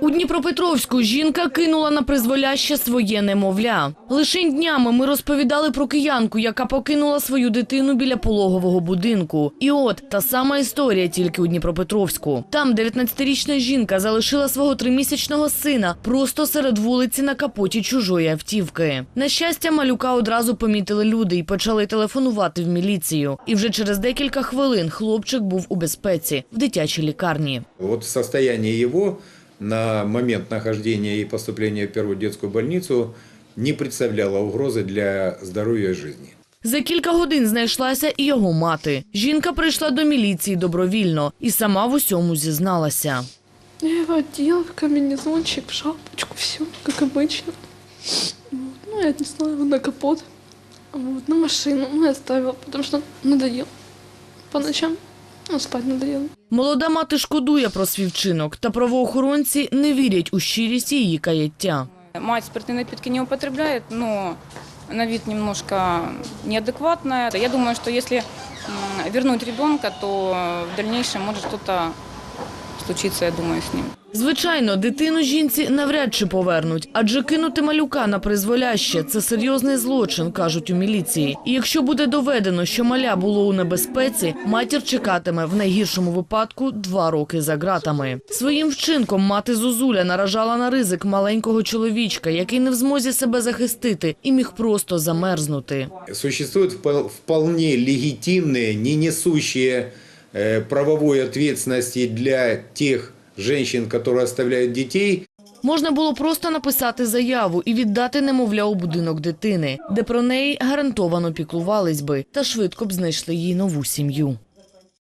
У Дніпропетровську жінка кинула на призволяще своє немовля. Лише днями ми розповідали про киянку, яка покинула свою дитину біля пологового будинку. І от та сама історія тільки у Дніпропетровську. Там 19-річна жінка залишила свого тримісячного сина просто серед вулиці на капоті чужої автівки. На щастя, малюка одразу помітили люди і почали телефонувати в міліцію. І вже через декілька хвилин хлопчик був у безпеці в дитячій лікарні. Вот состояние его на момент нахождения и поступления в первую детскую больницу не представляло угрозы для здоровья и жизни. За кілька годин знайшлася і його мати. Жінка прийшла до міліції добровільно і сама в усьому зізналася. Я его одела в комбинезончик, в шапочку, все, как обычно. Вот. Ну, я отнесла его на капот, вот, на машину, ну, и оставила, потому что надоел. По ночам, ну, спать надоело. Молода мати шкодує про свій вчинок, та правоохоронці не вірять у щирість її каяття. Мать спиртні напитки не употребляє, але на вид немножко неадекватна. Я думаю, що якщо вернуть ребенка, то в дальнейшем може что-то случиться, я думаю, с ним. Звичайно, дитину жінці навряд чи повернуть, адже кинути малюка на призволяще це серйозний злочин, кажуть у міліції. І якщо буде доведено, що маля було у небезпеці, матір чекатиме в найгіршому випадку два роки за ґратами. Своїм вчинком мати Зозуля наражала на ризик маленького чоловічка, який не в змозі себе захистити і міг просто замерзнути. Существуют впол- вполне легитимные, не несущие э, правовой ответственности для тех женщин, которые оставляют детей, Можна було просто написати заяву і віддати немовля у будинок дитини, де про неї гарантовано піклувались би та швидко б знайшли їй нову сім'ю.